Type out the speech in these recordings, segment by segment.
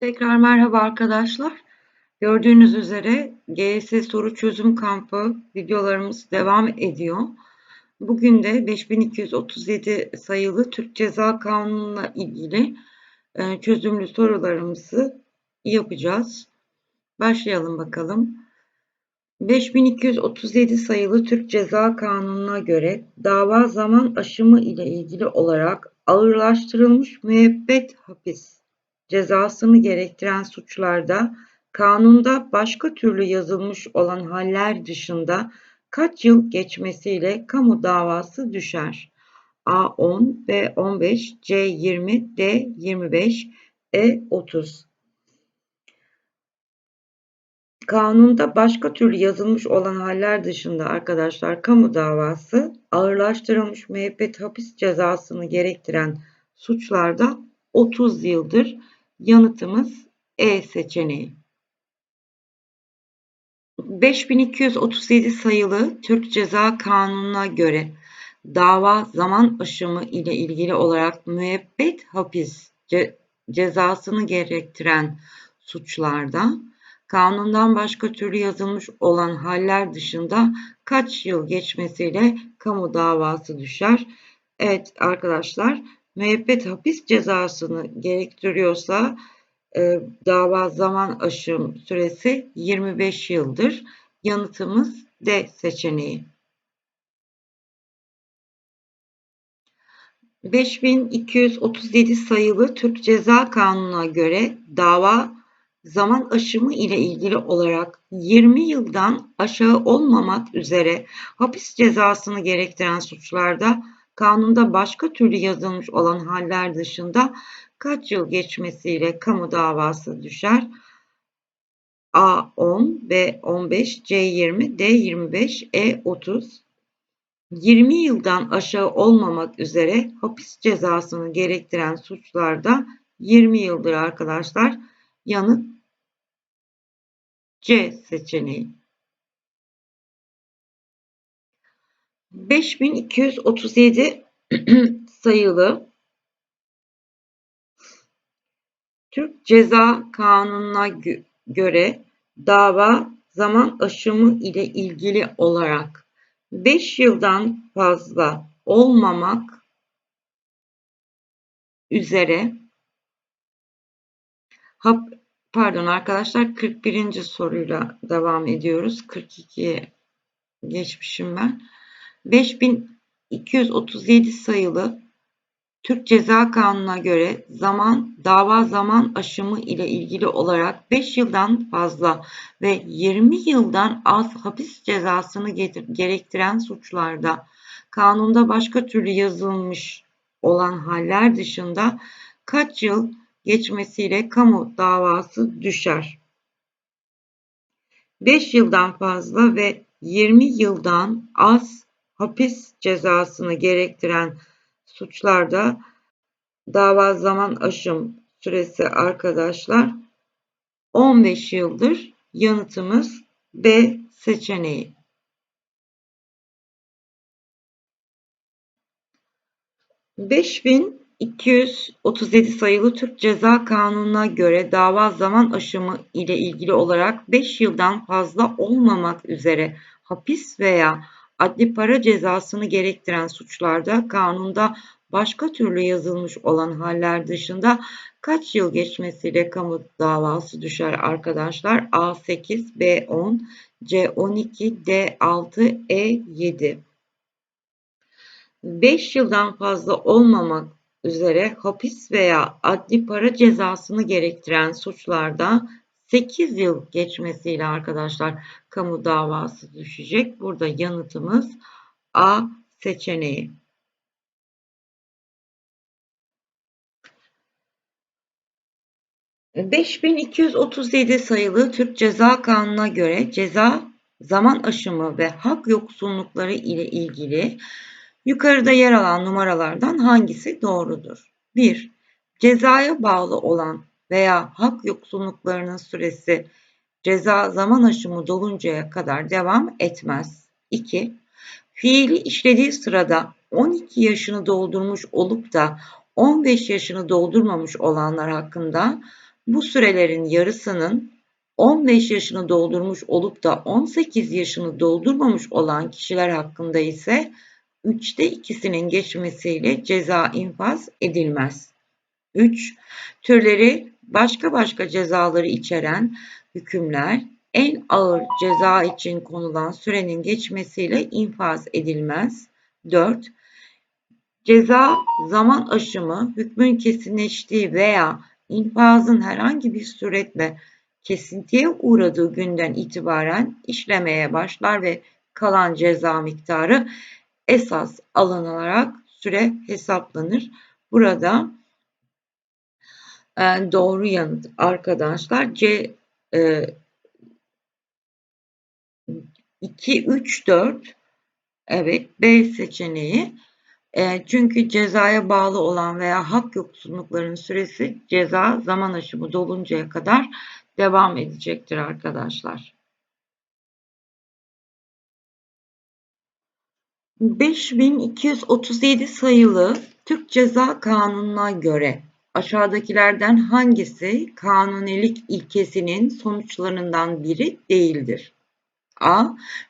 Tekrar merhaba arkadaşlar. Gördüğünüz üzere GS soru çözüm kampı videolarımız devam ediyor. Bugün de 5237 sayılı Türk Ceza Kanunu'na ilgili e, çözümlü sorularımızı yapacağız. Başlayalım bakalım. 5237 sayılı Türk Ceza Kanunu'na göre dava zaman aşımı ile ilgili olarak ağırlaştırılmış müebbet hapis cezasını gerektiren suçlarda kanunda başka türlü yazılmış olan haller dışında kaç yıl geçmesiyle kamu davası düşer? A10, B15, C20, D25, E30. Kanunda başka türlü yazılmış olan haller dışında arkadaşlar kamu davası ağırlaştırılmış müebbet hapis cezasını gerektiren suçlarda 30 yıldır. Yanıtımız E seçeneği. 5237 sayılı Türk Ceza Kanunu'na göre dava zaman aşımı ile ilgili olarak müebbet hapis ce cezasını gerektiren suçlarda kanundan başka türlü yazılmış olan haller dışında kaç yıl geçmesiyle kamu davası düşer? Evet arkadaşlar müebbet hapis cezasını gerektiriyorsa e, dava zaman aşım süresi 25 yıldır. Yanıtımız D seçeneği. 5237 sayılı Türk Ceza Kanunu'na göre dava zaman aşımı ile ilgili olarak 20 yıldan aşağı olmamak üzere hapis cezasını gerektiren suçlarda kanunda başka türlü yazılmış olan haller dışında kaç yıl geçmesiyle kamu davası düşer? A 10, B 15, C 20, D 25, E 30. 20 yıldan aşağı olmamak üzere hapis cezasını gerektiren suçlarda 20 yıldır arkadaşlar. Yanıt C seçeneği. 5237 sayılı Türk Ceza Kanunu'na göre dava zaman aşımı ile ilgili olarak 5 yıldan fazla olmamak üzere pardon arkadaşlar 41. soruyla devam ediyoruz. 42'ye geçmişim ben. 5237 sayılı Türk Ceza Kanunu'na göre zaman dava zaman aşımı ile ilgili olarak 5 yıldan fazla ve 20 yıldan az hapis cezasını gerektiren suçlarda kanunda başka türlü yazılmış olan haller dışında kaç yıl geçmesiyle kamu davası düşer. 5 yıldan fazla ve 20 yıldan az hapis cezasını gerektiren suçlarda dava zaman aşım süresi arkadaşlar 15 yıldır. Yanıtımız B seçeneği. ...5237 sayılı Türk Ceza Kanunu'na göre dava zaman aşımı ile ilgili olarak 5 yıldan fazla olmamak üzere hapis veya adli para cezasını gerektiren suçlarda kanunda başka türlü yazılmış olan haller dışında kaç yıl geçmesiyle kamu davası düşer arkadaşlar? A8, B10, C12, D6, E7. 5 yıldan fazla olmamak üzere hapis veya adli para cezasını gerektiren suçlarda 8 yıl geçmesiyle arkadaşlar kamu davası düşecek. Burada yanıtımız A seçeneği. ...5237 sayılı Türk Ceza Kanunu'na göre ceza zaman aşımı ve hak yoksunlukları ile ilgili yukarıda yer alan numaralardan hangisi doğrudur? 1. Cezaya bağlı olan veya hak yoksunluklarının süresi ceza zaman aşımı doluncaya kadar devam etmez. 2. Fiili işlediği sırada 12 yaşını doldurmuş olup da 15 yaşını doldurmamış olanlar hakkında Bu sürelerin yarısının 15 yaşını doldurmuş olup da 18 yaşını doldurmamış olan kişiler hakkında ise üçte ikisinin geçmesiyle ceza infaz edilmez. 3. Türleri başka başka cezaları içeren hükümler en ağır ceza için konulan sürenin geçmesiyle infaz edilmez. 4. Ceza zaman aşımı hükmün kesinleştiği veya infazın herhangi bir suretle kesintiye uğradığı günden itibaren işlemeye başlar ve kalan ceza miktarı esas alınarak süre hesaplanır. Burada e, doğru yanıt arkadaşlar C e, 2, 3, 4 evet B seçeneği e, çünkü cezaya bağlı olan veya hak yoksunlukların süresi ceza zaman aşımı doluncaya kadar devam edecektir arkadaşlar. 5237 sayılı Türk Ceza Kanunu'na göre aşağıdakilerden hangisi kanunilik ilkesinin sonuçlarından biri değildir? A.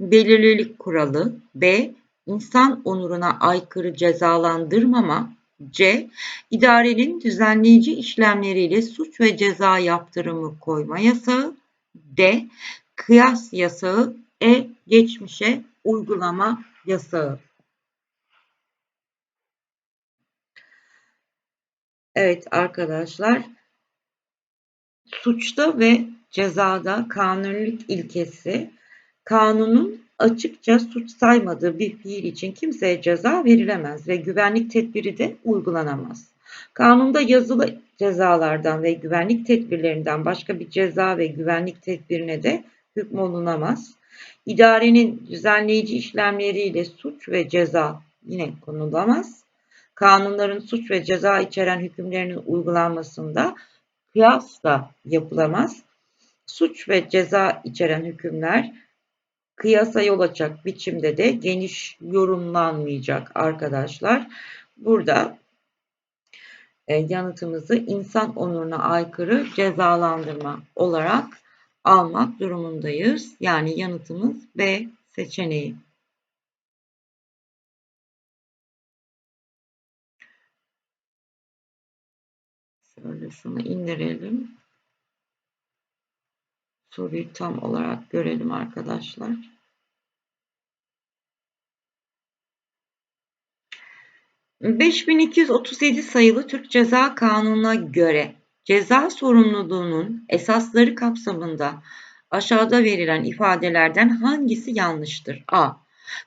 Belirlilik kuralı B. İnsan onuruna aykırı cezalandırmama C. İdarenin düzenleyici işlemleriyle suç ve ceza yaptırımı koyma yasağı D. Kıyas yasağı E. Geçmişe uygulama yasağı. Evet arkadaşlar suçta ve cezada kanunilik ilkesi kanunun açıkça suç saymadığı bir fiil için kimseye ceza verilemez ve güvenlik tedbiri de uygulanamaz. Kanunda yazılı cezalardan ve güvenlik tedbirlerinden başka bir ceza ve güvenlik tedbirine de hükmolunamaz. İdarenin düzenleyici işlemleriyle suç ve ceza yine konulamaz. Kanunların suç ve ceza içeren hükümlerinin uygulanmasında kıyas da yapılamaz. Suç ve ceza içeren hükümler kıyasa yol açacak biçimde de geniş yorumlanmayacak arkadaşlar. Burada e, yanıtımızı insan onuruna aykırı cezalandırma olarak almak durumundayız. Yani yanıtımız B seçeneği. Şöyle şunu indirelim. Soruyu tam olarak görelim arkadaşlar. ...5237 sayılı Türk Ceza Kanunu'na göre ceza sorumluluğunun esasları kapsamında aşağıda verilen ifadelerden hangisi yanlıştır? A.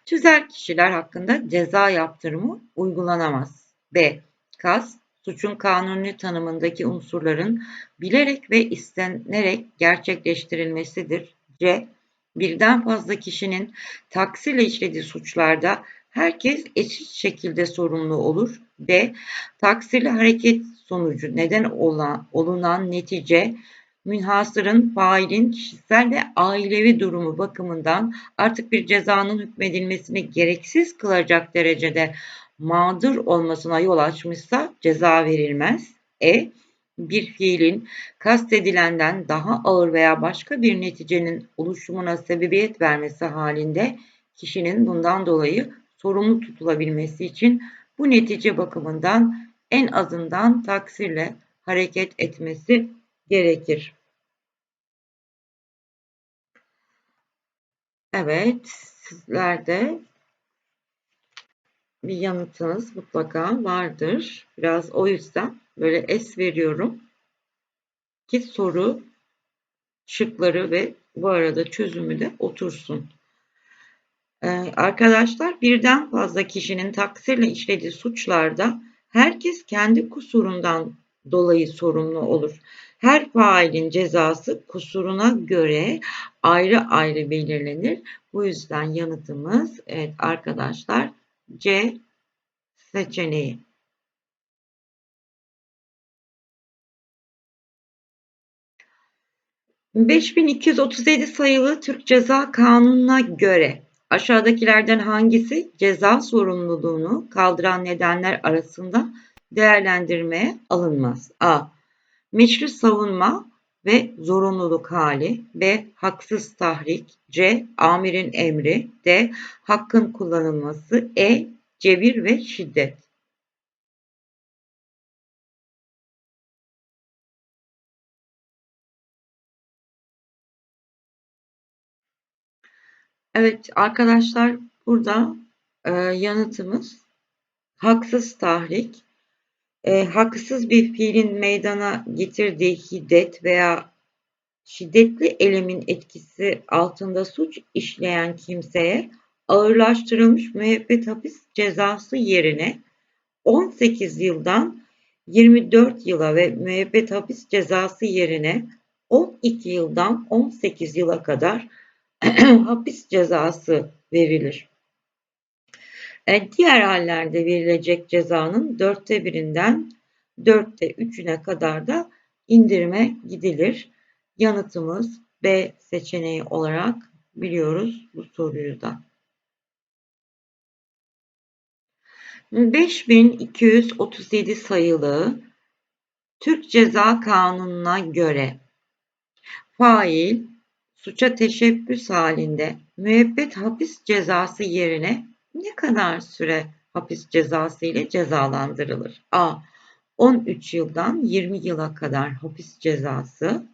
Tüzel kişiler hakkında ceza yaptırımı uygulanamaz. B. Kas, suçun kanuni tanımındaki unsurların bilerek ve istenerek gerçekleştirilmesidir. C. Birden fazla kişinin taksiyle işlediği suçlarda herkes eşit şekilde sorumlu olur. D. Taksirli hareket sonucu neden olan, olunan netice münhasırın failin kişisel ve ailevi durumu bakımından artık bir cezanın hükmedilmesini gereksiz kılacak derecede mağdur olmasına yol açmışsa ceza verilmez. E. Bir fiilin kastedilenden daha ağır veya başka bir neticenin oluşumuna sebebiyet vermesi halinde kişinin bundan dolayı sorumlu tutulabilmesi için bu netice bakımından en azından taksirle hareket etmesi gerekir. Evet, sizlerde bir yanıtınız mutlaka vardır. Biraz o yüzden böyle es veriyorum ki soru şıkları ve bu arada çözümü de otursun. Ee, arkadaşlar birden fazla kişinin taksirle işlediği suçlarda herkes kendi kusurundan dolayı sorumlu olur. Her failin cezası kusuruna göre ayrı ayrı belirlenir. Bu yüzden yanıtımız evet arkadaşlar C seçeneği. ...5237 sayılı Türk Ceza Kanunu'na göre aşağıdakilerden hangisi ceza sorumluluğunu kaldıran nedenler arasında değerlendirmeye alınmaz? A. Meşru savunma ve zorunluluk hali. B. Haksız tahrik. C. Amirin emri. D. Hakkın kullanılması. E. Cebir ve şiddet. Evet arkadaşlar burada e, yanıtımız haksız tahrik. E, haksız bir fiilin meydana getirdiği hiddet veya şiddetli elemin etkisi altında suç işleyen kimseye ağırlaştırılmış müebbet hapis cezası yerine 18 yıldan 24 yıla ve müebbet hapis cezası yerine 12 yıldan 18 yıla kadar hapis cezası verilir. E, diğer hallerde verilecek cezanın dörtte birinden dörtte üçüne kadar da indirime gidilir. Yanıtımız B seçeneği olarak biliyoruz bu soruyu da. 5237 sayılı Türk Ceza Kanunu'na göre fail suça teşebbüs halinde müebbet hapis cezası yerine ne kadar süre hapis cezası ile cezalandırılır? A. 13 yıldan 20 yıla kadar hapis cezası.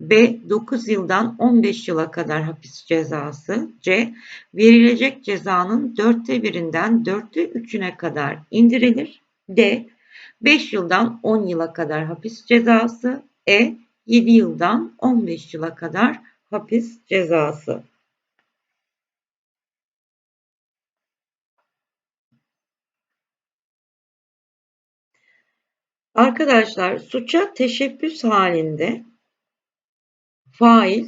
B. 9 yıldan 15 yıla kadar hapis cezası. C. Verilecek cezanın dörtte birinden dörtte üçüne kadar indirilir. D. 5 yıldan 10 yıla kadar hapis cezası. E. 7 yıldan 15 yıla kadar hapis cezası. Arkadaşlar suça teşebbüs halinde fail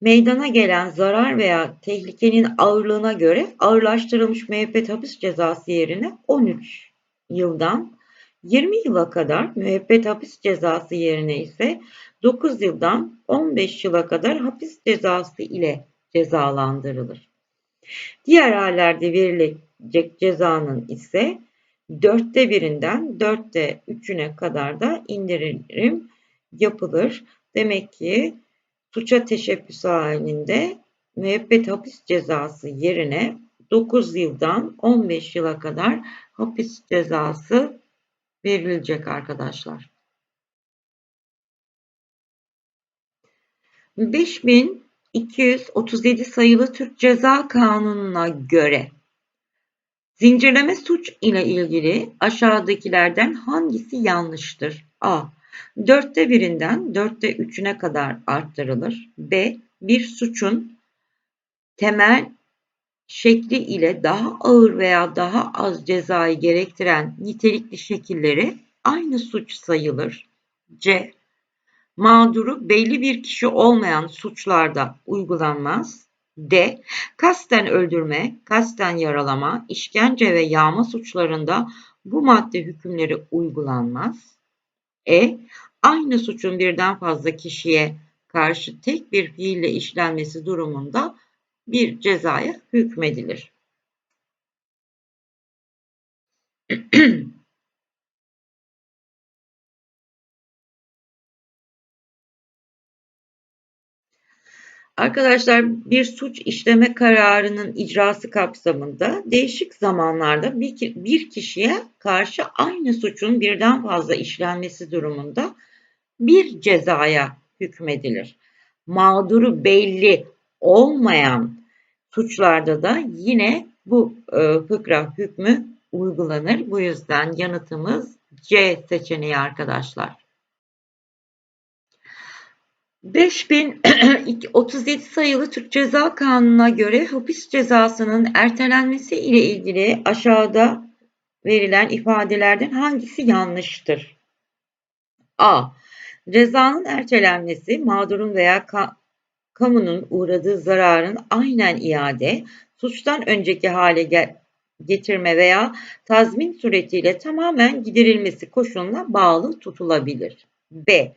meydana gelen zarar veya tehlikenin ağırlığına göre ağırlaştırılmış müebbet hapis cezası yerine 13 yıldan 20 yıla kadar müebbet hapis cezası yerine ise 9 yıldan 15 yıla kadar hapis cezası ile cezalandırılır. Diğer hallerde verilecek cezanın ise dörtte birinden dörtte üçüne kadar da indirim yapılır. Demek ki suça teşebbüs halinde müebbet hapis cezası yerine 9 yıldan 15 yıla kadar hapis cezası verilecek arkadaşlar. 5237 sayılı Türk Ceza Kanunu'na göre zincirleme suç ile ilgili aşağıdakilerden hangisi yanlıştır? A. Dörtte birinden dörtte üçüne kadar arttırılır. B. Bir suçun temel şekli ile daha ağır veya daha az cezayı gerektiren nitelikli şekilleri aynı suç sayılır. C. Mağduru belli bir kişi olmayan suçlarda uygulanmaz. D. Kasten öldürme, kasten yaralama, işkence ve yağma suçlarında bu madde hükümleri uygulanmaz. E. Aynı suçun birden fazla kişiye karşı tek bir fiille işlenmesi durumunda bir cezaya hükmedilir. Arkadaşlar bir suç işleme kararının icrası kapsamında değişik zamanlarda bir, bir kişiye karşı aynı suçun birden fazla işlenmesi durumunda bir cezaya hükmedilir. Mağduru belli olmayan suçlarda da yine bu e, fıkra hükmü uygulanır. Bu yüzden yanıtımız C seçeneği arkadaşlar. 5037 sayılı Türk Ceza Kanunu'na göre hapis cezasının ertelenmesi ile ilgili aşağıda verilen ifadelerden hangisi yanlıştır? A. Cezanın ertelenmesi mağdurun veya ka kamunun uğradığı zararın aynen iade, suçtan önceki hale getirme veya tazmin suretiyle tamamen giderilmesi koşuluna bağlı tutulabilir. B.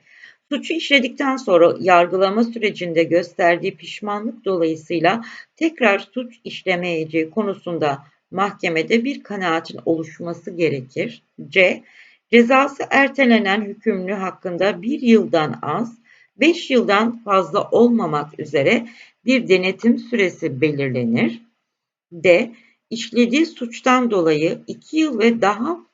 Suçu işledikten sonra yargılama sürecinde gösterdiği pişmanlık dolayısıyla tekrar suç işlemeyeceği konusunda mahkemede bir kanaatin oluşması gerekir. C. Cezası ertelenen hükümlü hakkında bir yıldan az, beş yıldan fazla olmamak üzere bir denetim süresi belirlenir. D. İşlediği suçtan dolayı iki yıl ve daha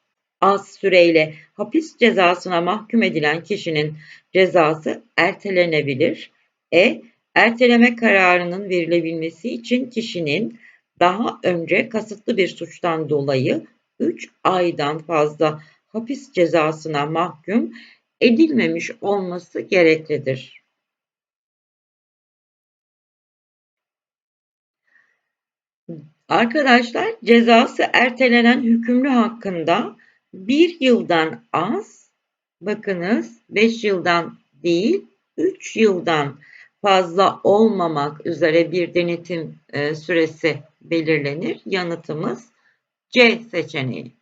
az süreyle hapis cezasına mahkum edilen kişinin cezası ertelenebilir. E. Erteleme kararının verilebilmesi için kişinin daha önce kasıtlı bir suçtan dolayı 3 aydan fazla hapis cezasına mahkum edilmemiş olması gereklidir. Arkadaşlar cezası ertelenen hükümlü hakkında bir yıldan az, bakınız 5 yıldan değil 3 yıldan fazla olmamak üzere bir denetim e, süresi belirlenir. Yanıtımız C seçeneği.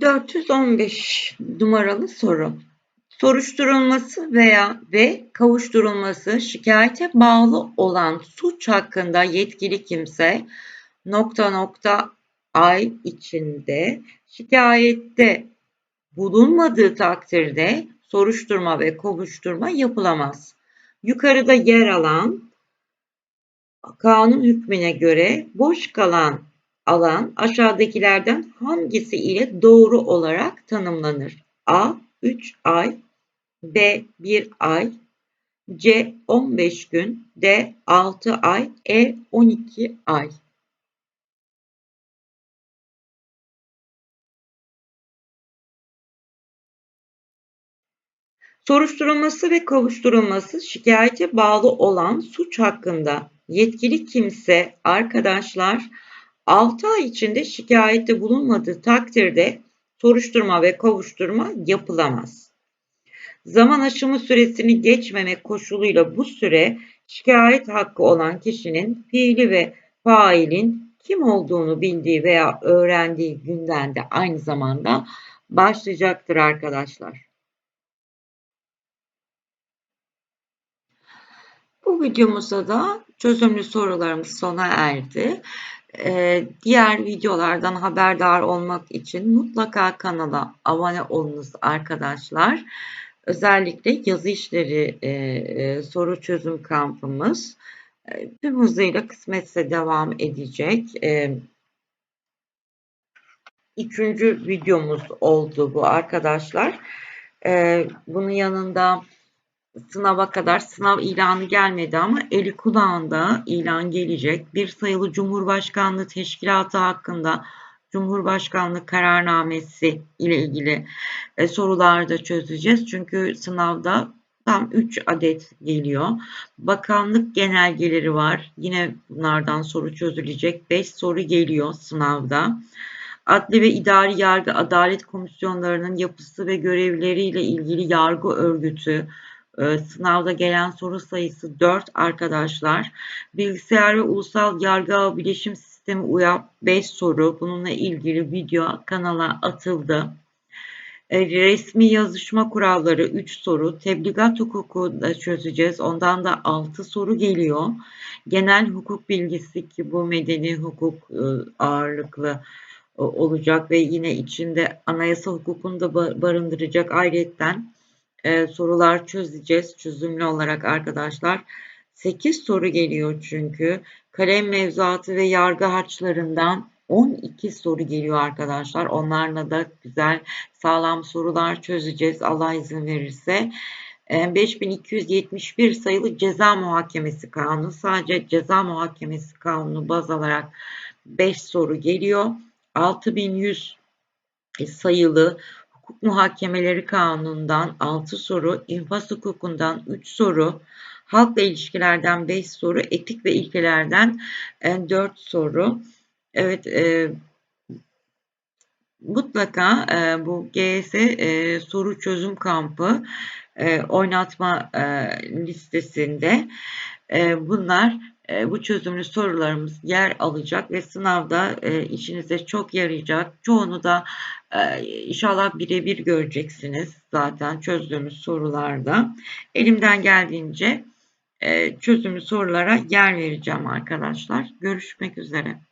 415 numaralı soru. Soruşturulması veya ve kavuşturulması şikayete bağlı olan suç hakkında yetkili kimse nokta nokta ay içinde şikayette bulunmadığı takdirde soruşturma ve kovuşturma yapılamaz. Yukarıda yer alan kanun hükmüne göre boş kalan alan aşağıdakilerden hangisi ile doğru olarak tanımlanır? A. 3 ay B. 1 ay C. 15 gün D. 6 ay E. 12 ay Soruşturulması ve kovuşturulması şikayete bağlı olan suç hakkında yetkili kimse arkadaşlar 6 ay içinde şikayette bulunmadığı takdirde soruşturma ve kovuşturma yapılamaz. Zaman aşımı süresini geçmemek koşuluyla bu süre şikayet hakkı olan kişinin fiili ve failin kim olduğunu bildiği veya öğrendiği günden de aynı zamanda başlayacaktır arkadaşlar. Bu videomuzda da çözümlü sorularımız sona erdi. Ee, diğer videolardan haberdar olmak için mutlaka kanala abone olunuz arkadaşlar. Özellikle yazı işleri e, e, soru çözüm kampımız e, tüm hızıyla kısmetse devam edecek. E, üçüncü videomuz oldu bu arkadaşlar. E, bunun yanında sınava kadar sınav ilanı gelmedi ama eli kulağında ilan gelecek. Bir sayılı Cumhurbaşkanlığı Teşkilatı hakkında Cumhurbaşkanlığı kararnamesi ile ilgili e, sorular da çözeceğiz. Çünkü sınavda tam 3 adet geliyor. Bakanlık genelgeleri var. Yine bunlardan soru çözülecek. 5 soru geliyor sınavda. Adli ve idari yargı adalet komisyonlarının yapısı ve görevleriyle ilgili yargı örgütü, sınavda gelen soru sayısı 4 arkadaşlar. Bilgisayar ve ulusal yargı ağ bileşim sistemi UYAP 5 soru. Bununla ilgili video kanala atıldı. Ee, resmi yazışma kuralları 3 soru. Tebligat hukuku da çözeceğiz. Ondan da 6 soru geliyor. Genel hukuk bilgisi ki bu medeni hukuk e, ağırlıklı e, olacak ve yine içinde anayasa hukukunu da barındıracak ayrıyetten e, sorular çözeceğiz çözümlü olarak arkadaşlar. 8 soru geliyor çünkü. Kalem mevzuatı ve yargı harçlarından 12 soru geliyor arkadaşlar. Onlarla da güzel sağlam sorular çözeceğiz Allah izin verirse. 5271 sayılı ceza muhakemesi kanunu sadece ceza muhakemesi kanunu baz alarak 5 soru geliyor. 6100 sayılı Hukuk Muhakemeleri Kanunu'ndan 6 soru, infaz hukukundan 3 soru, halkla ilişkilerden 5 soru, etik ve ilkelerden 4 e, soru. Evet, e, mutlaka e, bu GS e, soru çözüm kampı e, oynatma e, listesinde e, bunlar e, bu çözümlü sorularımız yer alacak ve sınavda e, işinize çok yarayacak. Çoğunu da e, inşallah birebir göreceksiniz zaten çözdüğümüz sorularda. Elimden geldiğince çözümlü sorulara yer vereceğim arkadaşlar. Görüşmek üzere.